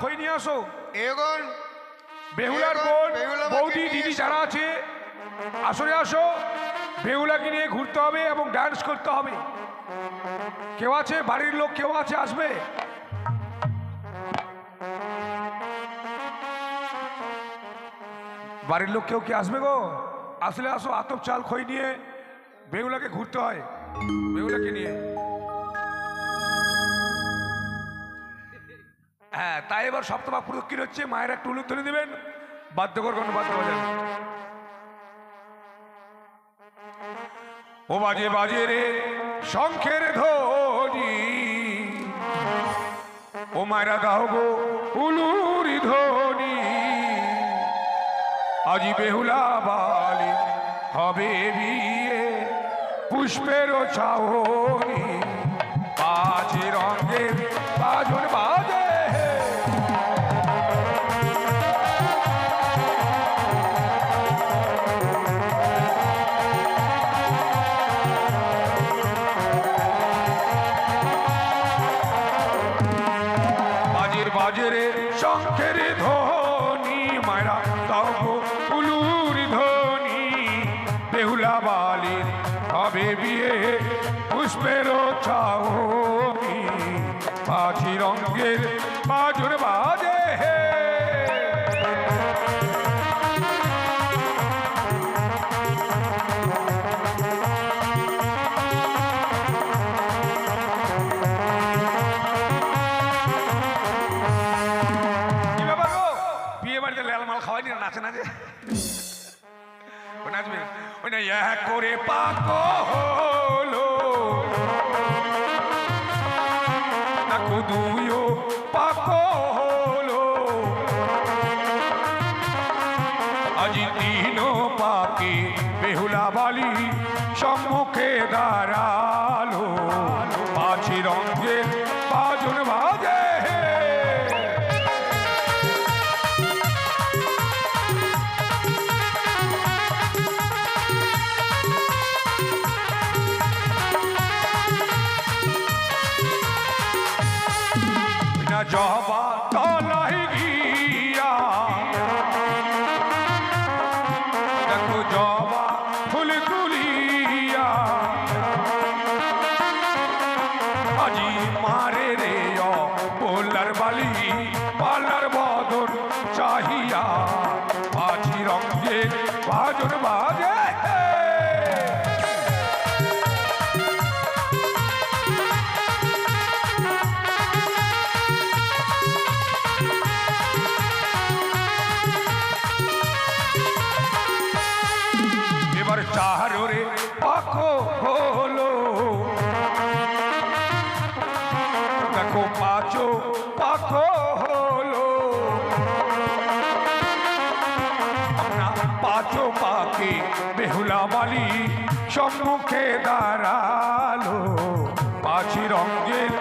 খই নিয়ে আসো। এগোন বেহুলার বোন বৌদি দিদি। যারা আছে আসরে আসো বেহুলাকে নিয়ে ঘুরতে হবে এবং ডান্স করতে হবে। কেউ আছে? বাড়ির লোক কেউ আছে? আসবে? বাড়ির লোক কেউ কি আসবে গো? আসলে আসো আতপ চাল খই নিয়ে বেহুলাকে ঘুরতে হয়। বেহুলাকে নিয়ে। হ্যাঁ তাই এবার সপ্তমা প্রদক্ষিণ হচ্ছে, মায়ের একটা উলুধ্বনি দেবেন। বাদ্যকর কোনো বাদ্য বাজান। ও বাজে বাজে রে, শঙ্খের ধ্বনি। ও মায়েরা, দাও গো উলুরি ধ্বনি। আজি বেহুলা বালি হবে বিয়ে পুষ্পের ছাওনি পাঁচ রঙের বাজন বাজে ইয়া করে পাকো। জবা তলাই বেহুলা বালি সম্মুখে দাঁড়াল পাখি রঙের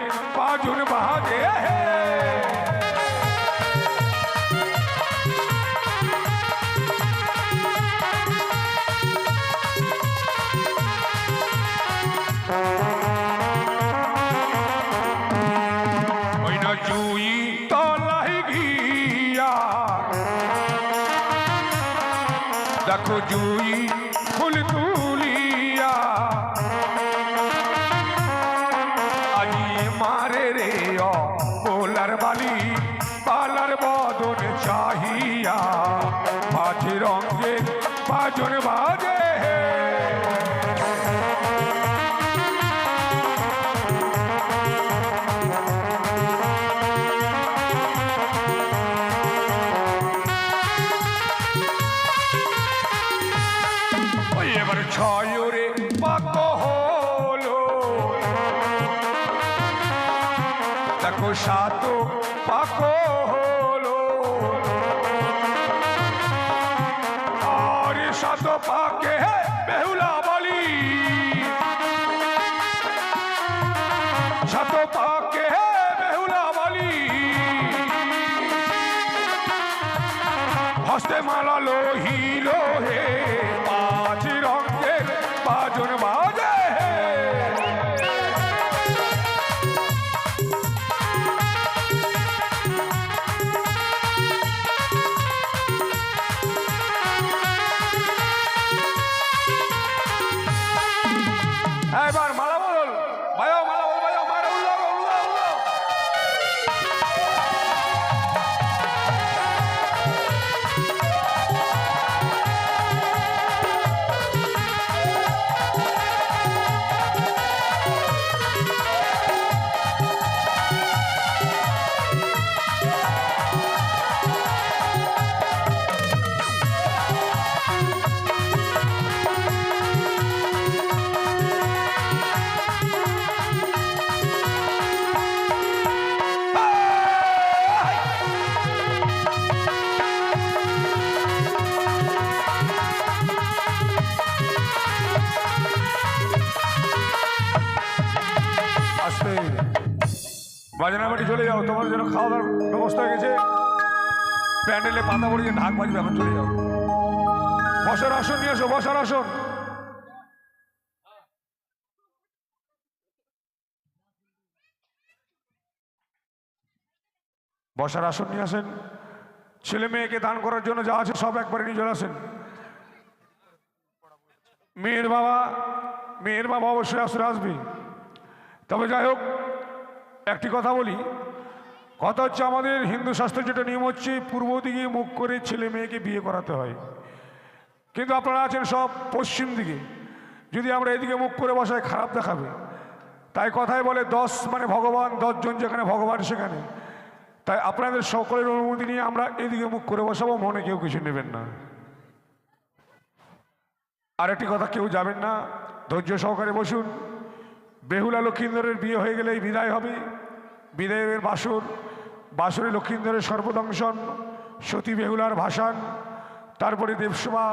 পাঁচন বাজে হস্তে বাজনা বাড়ি চলে যাও, তোমার জন্য খাওয়া দাওয়ার ব্যবস্থা হয়ে গেছে। প্যান্ডেলে পাতা পড়ে ঢাক বাজবে এখন চলে যাও। বসার আসন নিয়ে এসো, বসার আসন। বসার আসন নিয়ে আসেন। ছেলে মেয়েকে দান করার জন্য যা আছে সব একবারে নিয়ে চলে আসেন। মেয়ের বাবা মেয়ের বাবা অবশ্যই আসলে আসবে। তবে যাই হোক একটি কথা বলি। কথা হচ্ছে আমাদের হিন্দু শাস্ত্রের যেটা নিয়ম হচ্ছে, পূর্ব দিকে মুখ করে ছেলে মেয়েকে বিয়ে করাতে হয়। কিন্তু আপনারা আছেন সব পশ্চিম দিকে। যদি আমরা এদিকে মুখ করে বসায় খারাপ দেখাবে। তাই কথায় বলে, দশ মানে ভগবান, দশজন যেখানে ভগবান সেখানে। তাই আপনাদের সকলের অনুমতি নিয়ে আমরা এদিকে মুখ করে বসাবো, মনে কেউ কিছু নেবেন না। আরেকটি কথা, কেউ যাবেন না। ধৈর্য সহকারে বসুন। বেহুলা লক্ষিন্দরের বিয়ে হয়ে গেলেই বিদায় হবে। বিদায়ের বাসর, বাসরে লক্ষিন্দরের সর্বদংশন, সতী বেহুলার ভাসান, তারপরে দেবসভা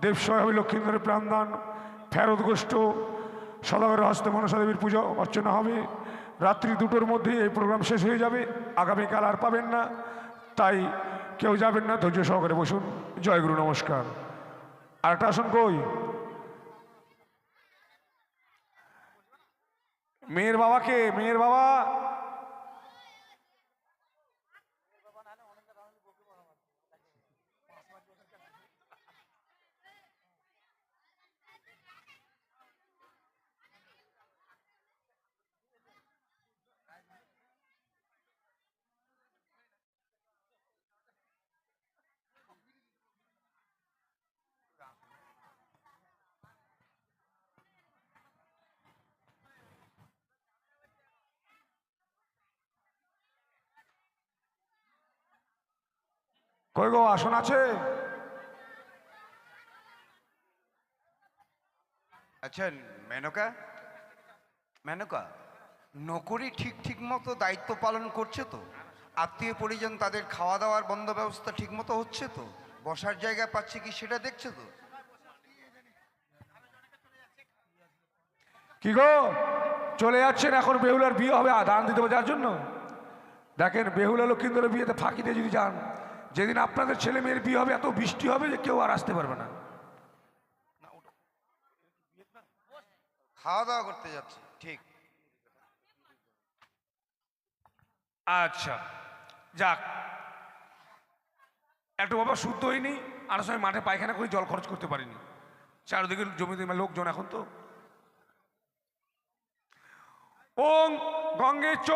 দেবসভা হবে লক্ষিন্দরের প্রাণদান, ফেরত গোষ্ঠ সদাগরের হস্তে মনসা দেবীর পুজো অর্চনা হবে। রাত্রি দুটোর মধ্যে এই প্রোগ্রাম শেষ হয়ে যাবে। আগামীকাল আর পাবেন না, তাই কেউ যাবেন না, ধৈর্য সহকারে বসুন। জয় গুরু, নমস্কার। আরেকটা আসন কই? মেয়ের বাবাকে মেয়ের বাবা। কই গো আসন আছে? আচ্ছা মেনকা? মেনকা নকরি ঠিক ঠিক মতো দায়িত্ব পালন করছে তো? আত্মীয় পরিজন তাদের খাওয়া দাওয়ার বন্ধ ব্যবস্থা ঠিক মতো হচ্ছে তো? বসার জায়গা পাচ্ছে কি সেটা দেখছে তো? কি গো? চলে যাচ্ছেন এখন বেহুলার বিয়ে হবে দান দিতে যার জন্য? দেখেন বেহুলা লক্ষ্মীন্দরের বিয়েতে ফাঁকি দিয়ে যদি যান যেদিন আপনাদের ছেলে মেয়ের বিয়ে হবে এত বৃষ্টি হবে যে কেউ আর আসতে পারবে না। খাওয়া দাওয়া করতে যাচ্ছে ঠিক। আচ্ছা যাক। একটু বাবা শুদ্ধ হয়নি আর সময় মাঠে পায়খানা করে জল খরচ করতে পারিনি। চারিদিকে জমিতে লোকজন এখন তো। ওং গঙ্গে চ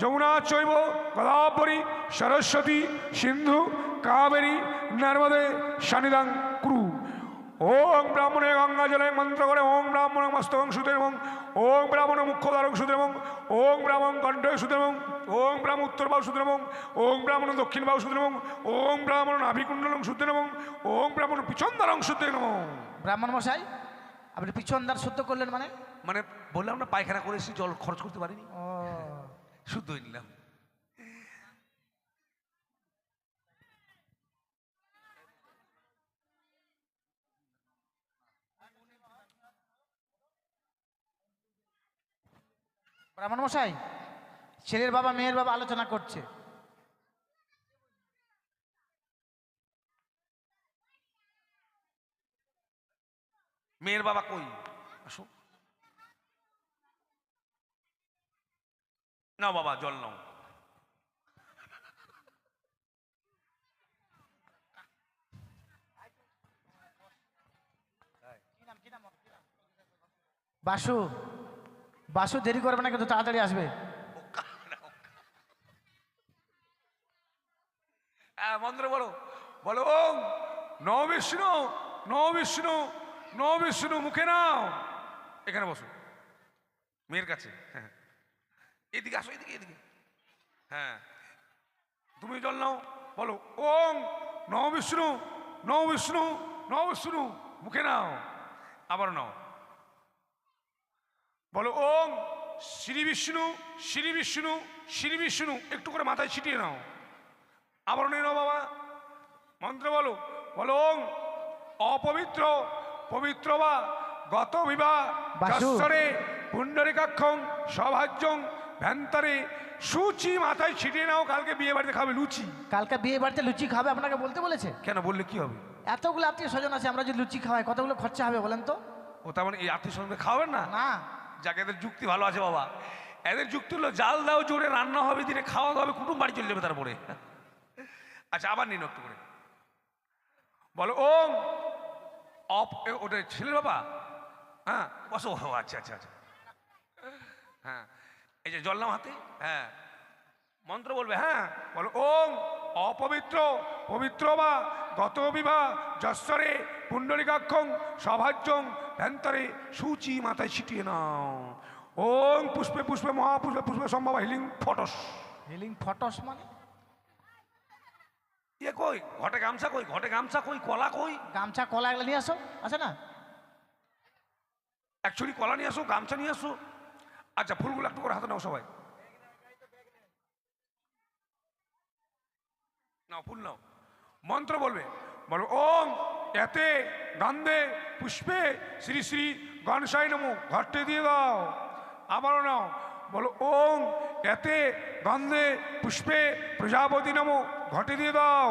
যমুনা চৈব গদাবরী সরস্বতী সিন্ধু কাবেরী নর্মদে সানিদাং কুরু। ওং ব্রাহ্মণে গঙ্গা জলে মন্ত্র করে ওং ব্রাহ্মণ মস্তকং সুদের এবং ওং ব্রাহ্মণ মুখ্যধারক সুদের এবং ওং ব্রাহ্মণ কণ্ঠ সুদের এবং ওং ব্রাহ্মণ উত্তর বাহু এবং ওং ব্রাহ্মণ দক্ষিণ বাহু এবং ওং ব্রাহ্মণ নাভিকুণ্ডলং সুদের এবং ওং ব্রাহ্মণ পিছন্দারং সুদের এবং ব্রাহ্মণ মশাই আপনি পিছনদার শুদ্ধ করলেন মানে? মানে বললাম না পায়খানা করে এসে জল খরচ করতে পারিনি। ও। হয়ে নিলাম। ব্রাহ্মণ মশাই ছেলের বাবা মেয়ের বাবা আলোচনা করছে। মেয়ের বাবা কই? আসো। নাও বাবা জল নাও। বাসু বাসু দেরি করবে না কিন্তু তাড়াতাড়ি আসবে। হ্যাঁ মন্ত্র বলো। বলো ওম ন বিষ্ণু ন বিষ্ণু ন বিষ্ণু মুখে নাও। এখানে বসো। মেয়ের কাছে হ্যাঁ। এদিকে আসো এদিকে এদিকে। হ্যাঁ। তুমি জল নাও বলো ওম ন বিষ্ণু ন বিষ্ণু ন বিষ্ণু। মুখে নাও আবার নাও। বলো ওম শ্রী বিষ্ণু শ্রী বিষ্ণু শ্রী বিষ্ণু। একটু করে মাথায় ছিটিয়ে নাও। আবার নিয়ে নাও বাবা। মন্ত্র বলো বলো ওং অপবিত্র পবিত্র বা গত বিবাহ পুণ্ডরিকাক্ষং সভাজ্যং ভ্যান্তারে সুচি মাথায় ছিটিয়ে নাও কালকে বিয়ে বাড়িতে খাবে লুচি। কালকে বিয়ে বাড়িতে লুচি খাবে আপনাকে বলতে বলেছে? কেন বললে কি হবে? এতগুলো আত্মীয় স্বজন আছে আমরা যদি লুচি খাওয়াই কতগুলো খরচা হবে বলেন তো? ও তার মানে এই আত্মীয় স্বজনকে খাওয়াবেন না? না। যাকে এদের যুক্তি ভালো আছে বাবা। এদের যুক্তি হলো জাল দাও জোরে রান্না হবে দিনে খাওয়া হবে কুটুম বাড়ি চলে যাবে তারপরে। আচ্ছা আবার নিন একটু করে। বলো ওম অপ ওটা ছেলে বাবা? হ্যাঁ বসো আচ্ছা আচ্ছা আচ্ছা। হ্যাঁ। এই যে জল নাও হাতে হ্যাঁ। মন্ত্র বলবে হ্যাঁ বলো ওম অপবিত্র পবিত্র বা গত বিবাহ যশ্বরে পুণ্ডলিকাক্ষং সভাজ্যং ভ্যান্তরে সূচি মাথায় ছিটিয়ে নাও। ওম পুষ্পে পুষ্পে মহাপুষ্পে পুষ্পে সম্ভব হিলিং ফটস। হিলিং ফটস মানে? ইয়ে কই? ঘটে গামছা কই? ঘটে গামছা কই? কলা কই? গামছা কলা এগুলো নিয়ে আসো আছে না? অ্যাকচুয়ালি কলা নিয়ে আসো গামছা নিয়ে আসো। আচ্ছা ফুলগুলো একটু করে হাতে নাও সবাই। নাও, ফুল নাও। মন্ত্র বলবে, বলো, ওম এতে গন্ধে পুষ্পে শ্রী শ্রী গণসাই নমো, ঘরটে দিয়ে দাও, আবারও নাও। বলো, ওম এতে গন্ধে পুষ্পে প্রজাপতি নমো ঘটে দিয়ে দাও,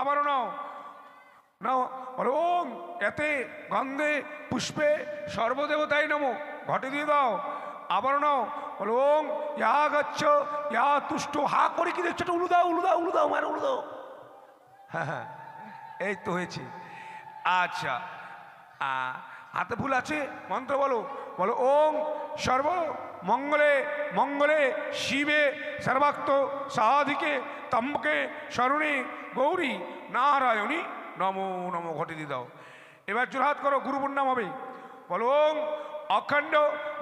আবারও নাও। নাও, বলো, ওম এতে গন্ধে পুষ্পে সর্বদেবতাই নমো ঘটে দিয়ে দাও। আবার নাও। বলো ইয়া গচ্ছ ইয়া তুষ্ট, হা করে কি দেখছ? উলু দাও উলু দাও উলু দাও মানে উলু দাও। হ্যাঁ এই তো হয়েছে। আচ্ছা হাতে ভুল আছে, মন্ত্র বলো। বলো ওম সর্ব মঙ্গলে মঙ্গলে শিবে, সর্বাক্ত সাধিকে, তম্বকে, শরণে, গৌরী, নারায়ণী, নমো নমো, ঘটে দিয়ে দাও। এবার জোরহাত করো গুরুপুর নাম হবে। বলো ওম অখণ্ড,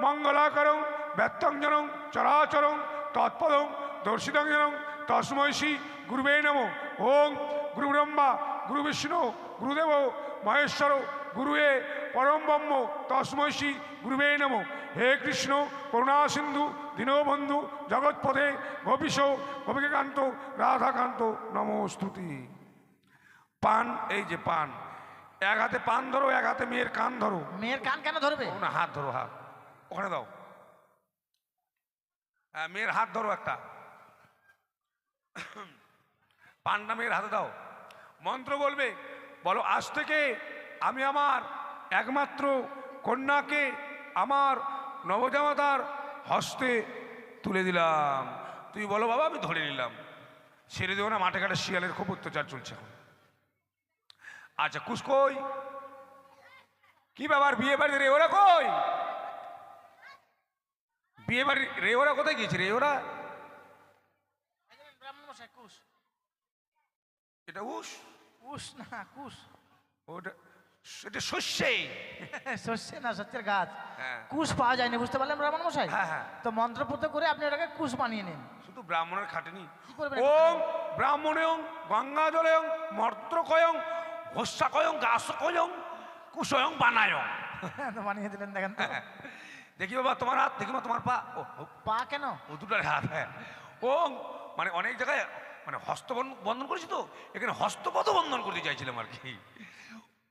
মঙ্গলাকরং ব্যত্যঞ্জনং চরাচরং, তৎপদং, দর্শিতঞ্জনং, তস্মৈষী, গুরুবে নম। ওং গুরু ব্রহ্মা গুরু বিষ্ণু, গুরুদেব, মহেশ্বর, গুরুয়ে পরম ব্রহ্ম, তস্মৈষী, গুরুবে নম। হে কৃষ্ণ, করুণা সিন্ধু, দীনবন্ধু, জগৎপথে গোপীশ, গোপিকান্ত, রাধাকান্ত নমস্তুতি পান, এই যে পান এক হাতে পান ধরো এক হাতে মেয়ের কান ধরো। মেয়ের কান কেন ধরবে? না হাত ধরো হাত। ওখানে দাও। হ্যাঁ মেয়ের হাত ধরো একটা। পান্ডা মেয়ের হাতে দাও। মন্ত্র বলবে বলো আজ থেকে আমি আমার একমাত্র কন্যাকে আমার নবজামাতার হস্তে তুলে দিলাম। তুই বলো বাবা আমি ধরে নিলাম। ছেড়ে দেবো না মাঠে ঘাটে শিয়ালের খুব অত্যাচার চলছে এখন। আচ্ছা কুস কই? কি ব্যাপার বিয়ে বাড়ি রে ওরা কই? বিয়ে বাড়ি রে ওরা কোথায় গিয়েছে রে ওরা কুশ। এটা উস? কুশ না কুশ। ওটা এটা শস্যে। শস্যে না শস্যের গাছ। হ্যাঁ। কুশ পাওয়া যায়নি বুঝতে পারলেন ব্রাহ্মণ মশাই? হ্যাঁ, হ্যাঁ। তো মন্ত্রপুত করে আপনি ওটাকে কুশ বানিয়ে নিন। শুধু ব্রাহ্মণের খাটেনি। কি করবেন ওং ব্রাহ্মণেয়ং গঙ্গা জলয়ং মর্ত্রকয়ং ভস্যাকয়ং গাসকয়ং কুশয়ং বানায়ং। তো বানিয়ে দিলেন দেখেন দেখি বাবা তোমার হাত দেখি মা তোমার পা। ও পা কেন? ও দুটার হাত হ্যাঁ। ওং মানে অনেক জায়গায় মানে হস্ত বন্ধন করেছি তো এখানে হস্তপদ বন্ধন করতে চাইছিলাম আর কি।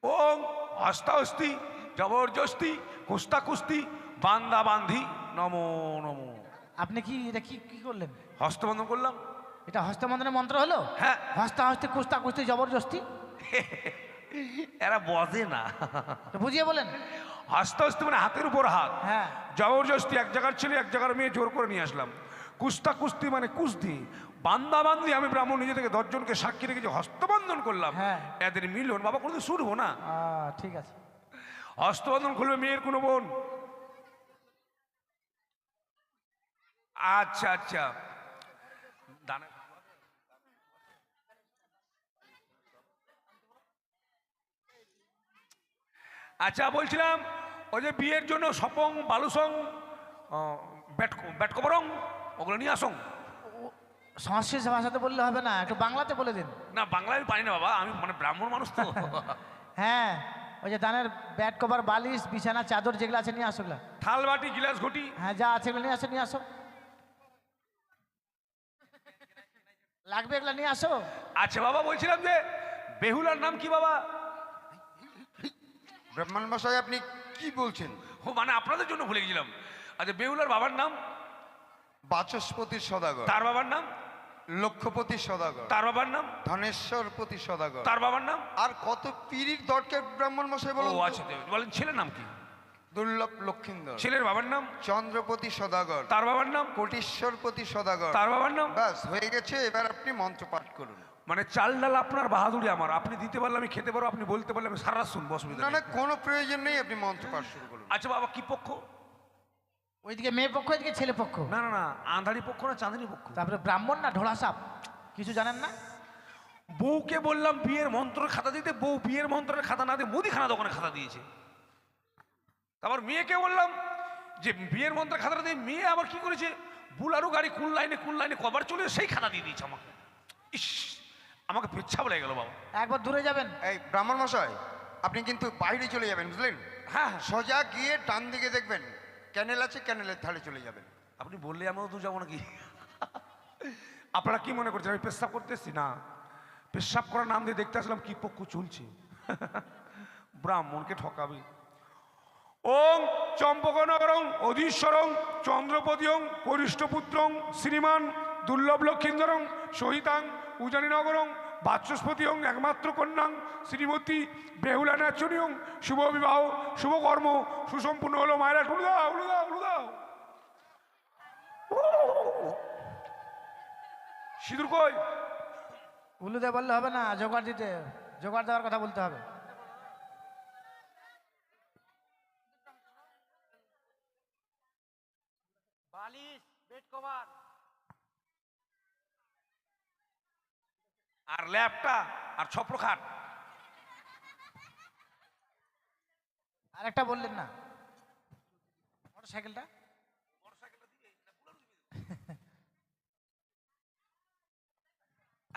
ওং হস্তাহস্তি জবরদস্তি কুস্তা কুস্তি বান্দা বান্ধি নমো নমো। আপনি কি এটা কি কি করলেন? হস্তবন্ধন করলাম। এটা হস্তবন্ধনের মন্ত্র হলো? হ্যাঁ। হস্তা হস্তে কুস্তা কুস্তি জবরদস্তি এরা বজে না। বুঝিয়ে বলেন। হস্তাহস্তি মানে হাতের উপর হাত। হ্যাঁ। জবরদস্তি এক জায়গার ছেলে এক জায়গার মেয়ে জোর করে নিয়ে আসলাম। কুস্তা কুস্তি মানে কুস্তি। বান্দা বান্দি আমি ব্রাহ্মণ নিজে থেকে দশজনকে সাক্ষী রেখে যে হস্তবন্ধন করলাম। হ্যাঁ। এদের মিলন বাবা কোনোদিন শুরু না। ঠিক আছে। হস্তবন্ধন খুলবে মেয়ের কোনো বোন। আচ্ছা আচ্ছা দানা- আচ্ছা বলছিলাম ওই যে বিয়ের জন্য সপং বালুসং ব্যাটকবরং ওগুলো নিয়ে আসং। সংস্কৃত ভাষাতে বললে হবে না একটু বাংলাতে বলে দিন। না বাংলা আমি পারি না বাবা আমি মানে ব্রাহ্মণ মানুষ তো। হ্যাঁ ওই যে দানের ব্যাট কভার বালিশ বিছানা চাদর যেগুলো আছে নিয়ে আসো। থাল বাটি গিলাস ঘটি। হ্যাঁ যা আছে এগুলো নিয়ে আসো নিয়ে আসো। লাগবে এগুলো নিয়ে আসো। আচ্ছা বাবা বলছিলাম যে বেহুলার নাম কি বাবা? ব্রাহ্মণ মশাই আপনি কি বলছেন? ও মানে আপনাদের জন্য ভুলে গেছিলাম। আচ্ছা বেহুলার বাবার নাম? বাচস্পতি সদাগর। তার বাবার নাম? লক্ষপতি সদাগর। তার বাবার নাম? ধনেশ্বরপতি সদাগর। তার বাবার নাম? আর কত পিরির দরকার ব্রাহ্মণ মশাই ও বলুন আচ্ছা বলেন ছেলের নাম কি? দুর্লভ লক্ষিন্দর। ছেলের বাবার নাম? চন্দ্রপতি সদাগর। তার বাবার নাম? কোটিশ্বরপতি সদাগর। তার বাবার নাম? ব্যাস হয়ে গেছে এবার আপনি মন্ত্র পাঠ করুন। মানে চাল ডাল আপনার বাহাদুরি আমার। আপনি দিতে পারলে আমি খেতে পারব আপনি বলতে পারলে আমি সারা শুনব অসুবিধা না না কোনো প্রয়োজন নেই আপনি মন্ত্র পাঠ শুরু করুন। আচ্ছা বাবা কি পক্ষ? ওইদিকে মেয়ে পক্ষ ওইদিকে ছেলে পক্ষ। না না না আন্ধারি পক্ষ না চাঁদনি পক্ষ? তারপরে ব্রাহ্মণ না ঢোড়া সাপ? কিছু জানেন না? বউকে বললাম বিয়ের মন্ত্রের খাতা দিতে বউ বিয়ের মন্ত্রের খাতা না দিয়ে মুদিখানা দোকানে খাতা দিয়েছে। তারপর মেয়েকে বললাম যে বিয়ের মন্ত্রের খাতাটা দিয়ে মেয়ে আবার কি করেছে? বুলারু গাড়ি কোন লাইনে কোন লাইনে কবার চলে সেই খাতা দিয়ে দিয়েছে আমাকে। ইস আমাকে পেচ্ছা বলে গেল বাবা। একবার দূরে যাবেন। এই ব্রাহ্মণ মশাই আপনি কিন্তু বাইরে চলে যাবেন বুঝলেন? হ্যাঁ হ্যাঁ। সোজা গিয়ে ডান দিকে দেখবেন ক্যানেল আছে ক্যানেলের ধারে চলে যাবেন। আপনি বললে আমিও তো যাব নাকি? আপনারা কি মনে করছেন আমি পেশাব করতে এসছি না। পেশাব করার নাম দিয়ে দেখতে আসলাম কি পক্ষ চলছে। ব্রাহ্মণকে ঠকাবে। ওং চম্পকনগরং অধীশ্বরং চন্দ্রপতিয়ং পরিষ্টপুত্রং শ্রীমান দুর্লভ লক্ষিন্দরং সহিতাং উজানীনগরং বাচস্পতিয়ং একমাত্র কন্যাং শ্রীমতী বেহুলা নাচনীয়ং শুভ বিবাহ শুভ কর্ম সুসম্পূর্ণ হলো মায়েরা। উলু দাও উলু দাও উলু দাও সিঁদুর কই? উলুদে বললে হবে না জোগাড় দিতে। জোগাড় দেওয়ার কথা বলতে হবে। বালিশ বেড কভার। আর ল্যাপটা আর ছপ্রখাট আরেকটা বললেন না। মোটর সাইকেলটা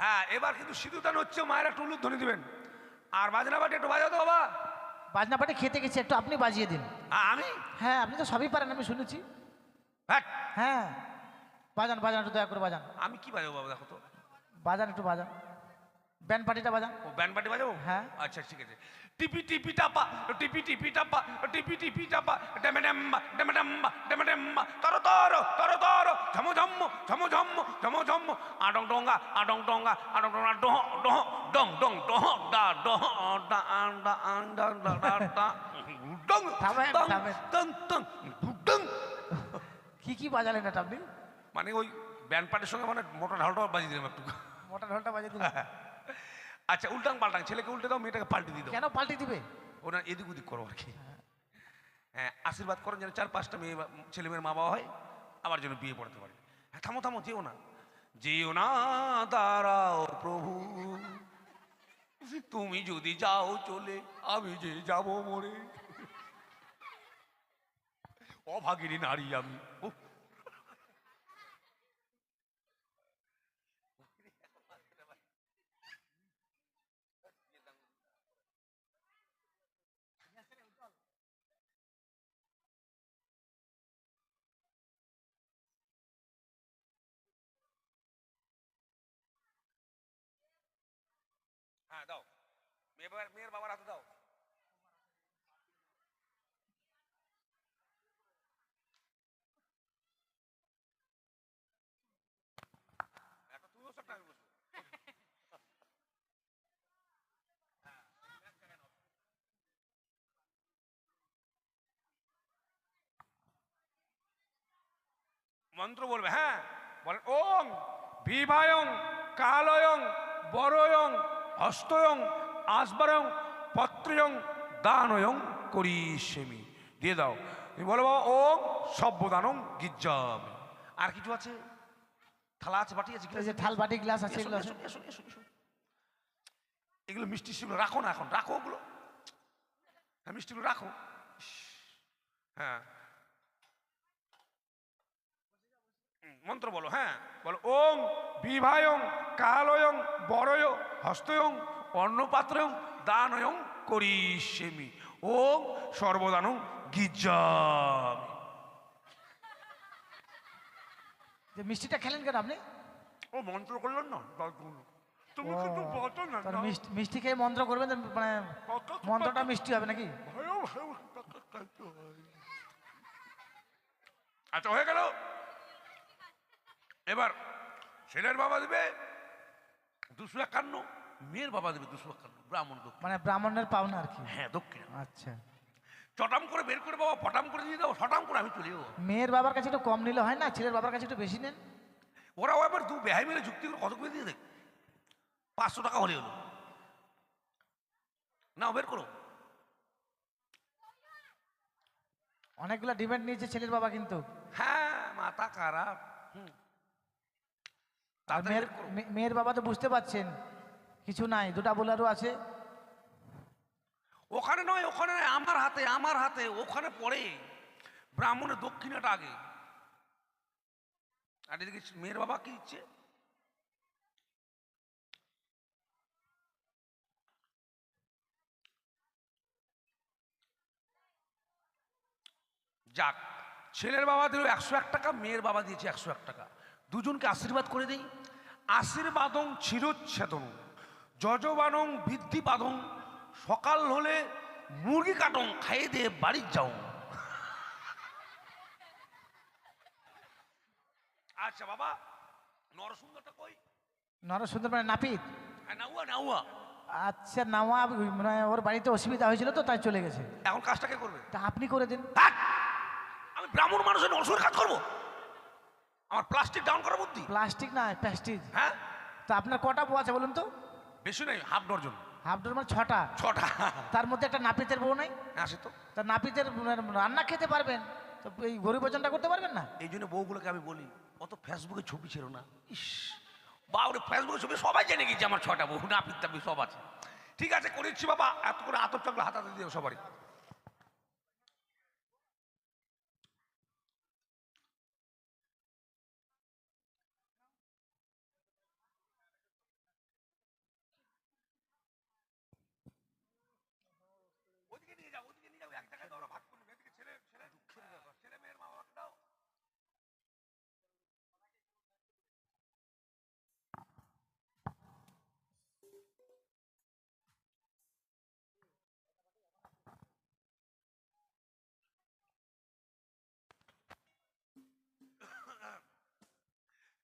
হ্যাঁ এবার কিন্তু সিঁদুরদান হচ্ছে মায়ের একটু উলুধ্বনি দিবেন। আর বাজনা বাটি একটু বাজাও তো বাবা। বাজনা পাটে খেতে গেছি একটু আপনি বাজিয়ে দিন। আমি? হ্যাঁ আপনি তো সবই পারেন আমি শুনেছি। হ্যাঁ বাজান বাজান একটু দয়া করে বাজান। আমি কি বাজাবো বাবা দেখো তো। বাজান একটু বাজান। ব্যান্ড পার্টিটা বাজান ও ব্যান্ড পার্টি বাজাবো? হ্যাঁ। আচ্ছা ঠিক আছে। টিপি টিপি টাপা টিপি টিপি টাপা টিপি টিপি টাপা ডেমে ডেম্বা ডেমে ডেম্বা ডেমে ডেম্বা তর তর তর তর ঝম ঝম ঝম ঝম ঝম ঝম আডং ডঙ্গা আডং ডঙ্গা আডং ডঙ্গা ডহ ডহ ডং ডং ডহ ডা ডহ ডা আন ডা আন ডা ডা ডা ডা ডং ডং। ডং ডং কি কি বাজালেন এটা আপনি মানে ওই ব্যান্ড পার্টির সঙ্গে মানে মোটর ঢালটা বাজিয়ে দিলাম একটু। মোটা ঢোলটা বাজিয়ে দিলেন আচ্ছা উল্টাং পাল্টাং ছেলেকে উল্টে দাও মেয়েটাকে পাল্টে দিয়ে দাও। কেন পাল্টি দিবে? ওরা এদিক ওদিক করো আর কি। হ্যাঁ আশীর্বাদ করেন যেন চার পাঁচটা মেয়ে ছেলে মেয়ের মা বাবা হয় আবার যেন বিয়ে পড়াতে পারে। হ্যাঁ থামো থামো যেও না। যেও না দাঁড়াও প্রভু। তুমি যদি যাও চলে আমি যে যাব মরে। অভাগিনী নারী আমি। উফ। হ্যাঁ দাও মেয়ে মেয়ের বাবার হাতে দাও। মন্ত্র বলবে হ্যাঁ বল ওং বিভায়ং কালয়ং বরয়ং হস্তয়ং আসবারং পত্রয়ং দানয়ং করিষ্যমি দিয়ে দাও। তুমি বলো বাবা ওং সভ্যদানং গির্জামি। আর কিছু আছে? থালা আছে বাটি আছে থাল বাটি গ্লাস আছে এগুলো। এগুলো মিষ্টি সেগুলো রাখো না এখন রাখো ওগুলো। হ্যাঁ মিষ্টিগুলো রাখো। হ্যাঁ। মন্ত্র বলো হ্যাঁ। বলো ওং বিভায়ং কালয়ং বরয় হস্তয়ং অন্নপাত্রয়ং দানয়ং করিষ্যেমি। ওং সর্বদানং গির্জামি। যে মিষ্টিটা খেলেন কেন আপনি? ও মন্ত্র করলেন না। তুমি কিন্তু বলো না মিষ্টি খেয়ে মন্ত্র করবেন মানে মন্ত্রটা মিষ্টি হবে নাকি? আচ্ছা হয়ে গেল। এবার ছেলের বাবা দেবে দুশো একান্ন। মেয়ের বাবা দেবে দুশো ব্রাহ্মণ মানে ব্রাহ্মণের পাওনা আর কি? হ্যাঁ দক্ষিণ। আচ্ছা। চটাম করে বের করে বাবা পটাম করে দিয়ে দাও শটাম করে আমি চলে যাব। মেয়ের বাবার কাছে একটু কম নিলে হয় না? ছেলের বাবার কাছে একটু বেশি নেন। ওরাও এবার দু বেহাই মিলে যুক্তি করে কত করে দিয়ে দেখ পাঁচশো টাকা হলে হলো। না বের করো। অনেকগুলো ডিমান্ড নিয়েছে ছেলের বাবা কিন্তু। হ্যাঁ মাথা খারাপ। মেয়ের বাবা তো বুঝতে পারছেন। কিছু নাই, দুটা বোলারও আছে। ওখানে নয় ওখানে নয়, আমার হাতে আমার হাতে, ওখানে পড়ে। ব্রাহ্মণের দক্ষিণাটা আগে। আর এদিকে মেয়ের বাবা কি দিচ্ছে? যাক, ছেলের বাবা দিল একশো এক টাকা, মেয়ের বাবা দিয়েছে একশো এক টাকা। দুজনকে আশীর্বাদ করে দিই। আশীর্বাদং চিরচ্ছেদন যজবানং বৃদ্ধি পাদং সকাল হলে মুরগি কাটং খাইয়ে দিয়ে বাড়ি যাও। আচ্ছা বাবা নরসুন্দরটা কই? নরসুন্দর মানে নাপিত? হ্যাঁ, নাউয়া নাউয়া। আচ্ছা নাওয়া মানে ওর বাড়িতে অসুবিধা হয়েছিল তো তাই চলে গেছে। এখন কাজটা কে করবে? তা আপনি করে দিন। আমি ব্রাহ্মণ মানুষের নরসুর কাজ করব? আমার প্লাস্টিক ডাউন করার বুদ্ধি? প্লাস্টিক না প্যাস্টিজ। হ্যাঁ? তা আপনার কটা বউ আছে বলুন তো? বেশি নাই হাফ ডর্জন হাফ ডোর মানে ছটা। ছটা। তার মধ্যে একটা নাপিতের বউ নাই? আসে তো। তা নাপিতের রান্না খেতে পারবেন? তো এই গরিব ভোজনটা করতে পারবেন না? এই জন্য বউগুলোকে আমি বলি অত ফেসবুকে ছবি ছিল না। ইস বাবরে ফেসবুকে ছবি সবাই জেনে গেছে আমার ছটা বউ নাপিত তাপি সব আছে। ঠিক আছে করেছি বাবা এত করে আতর চাকলে হাতাতে দিও সবারই ওদিকে নিয়ে যাও ওদিকে নিয়ে যাও এক জায়গায় দাও না, ভাগ করে এদিকে ছেলে ছেলে দুঃখের ব্যাপার ছেলে মেয়ের মা বাবাকে দাও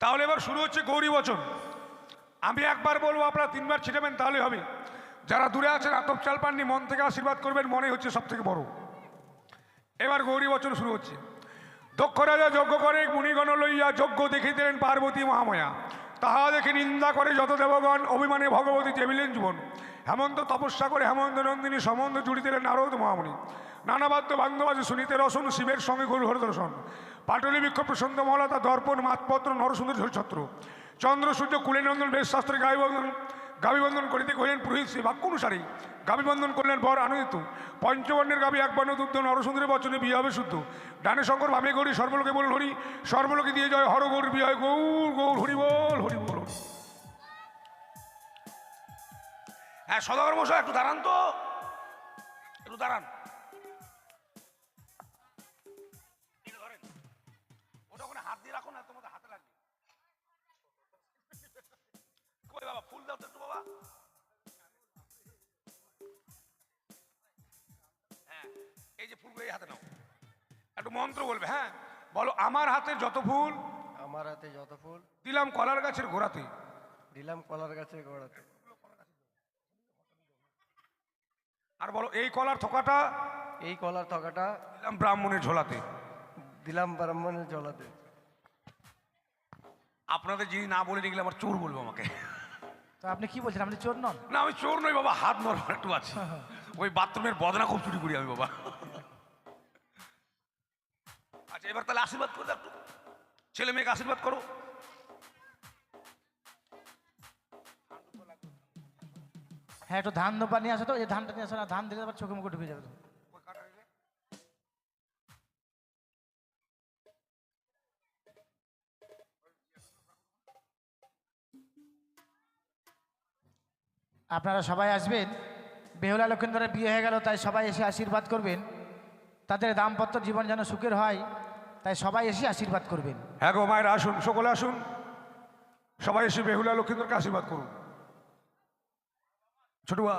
তাহলে এবার শুরু হচ্ছে গৌরী বচন। আমি একবার বলব, আপনারা তিনবার ছিটাবেন তাহলে হবে। যারা দূরে আছেন, আতপ চাল পাননি, মন থেকে আশীর্বাদ করবেন মনে হচ্ছে সব থেকে বড়। এবার গৌরী বচন শুরু হচ্ছে। দক্ষ রাজা যজ্ঞ করে, মুনিগণ লইয়া যজ্ঞ দেখিতেন পার্বতী মহাময়া। তাহা দেখে নিন্দা করে যত দেবগণ, অভিমানে ভগবতী টেবিলেন জীবন হেমন্ত তপস্যা করে হেমন্ত নন্দিনী সম্বন্ধ জুড়িতেলেন নারদ মহামণি। নানাবাদ্য বান্ধবাজে শুনিতে রসন শিবের সঙ্গে গরু হর দর্শন। পাটলি বিক্ষোভ প্রসন্ত মহলতা দর্পণ, মাতপত্র, নরসুন্দর ছত্র। চন্দ্র সূর্য কুলেনন্দন বেশ শাস্ত্রে গাবিবন্ধন করিতে কহিলেন, পুরোহিত শ্রী বাক্য অনুসারী গাবিবন্ধন করলেন বর আনন্দিত। পঞ্চবর্ণের গাবি এক বর্ণ দুগ্ধ, নরসুন্দরের বচনে বিয়ে হবে শুদ্ধ। ডানে শঙ্কর ভাবে গৌরী, সর্বলোকে বলুন হরি। সর্বলোকে দিয়ে জয়, হর গৌর বিয়ে গৌর গৌর হরি বল হরি বল। হ্যাঁ সদাগর মশাই, একটু দাঁড়ান তো। একটু দাঁড়ান। হাতে নাও। একটু মন্ত্র বলবে হ্যাঁ? বলো আমার হাতে যত ফুল আমার হাতে যত ফুল দিলাম কলার গাছের গোড়াতে। দিলাম কলার গাছের গোড়াতে। আর বলো এই কলার থোকাটা এই কলার থকাটা দিলাম ব্রাহ্মণের ঝোলাতে। দিলাম ব্রাহ্মণের ঝোলাতে। আপনাদের যিনি না বলে নিয়ে আমার চোর বলব আমাকে। তো আপনি কি বলছেন? আপনি চোর নন? না আমি চোর নই বাবা হাত নরম একটু আছে। ওই বাথরুমের বদনা খুব চুরি করি আমি বাবা আচ্ছা এবার তাহলে আশীর্বাদ করে দাও ছেলে মেয়েকে আশীর্বাদ করো। হ্যাঁ একটু ধান দোপা নিয়ে আসো তো, এই ধানটা নিয়ে আসো না, ধান দিলে আবার চোখে মুখে ঢুকে যাবে তো। আপনারা সবাই আসবেন, বেহুলা লক্ষিন্দরের বিয়ে হয়ে গেল, তাই সবাই এসে আশীর্বাদ করবেন। তাদের দাম্পত্য জীবন যেন সুখের হয়। তাই সবাই এসে আশীর্বাদ করবেন। হ্যাঁ গো মায়ের, আসুন, সকলে আসুন। সবাই এসে বেহুলা লক্ষ্মীদেরকে আশীর্বাদ করুন। ছোটুয়া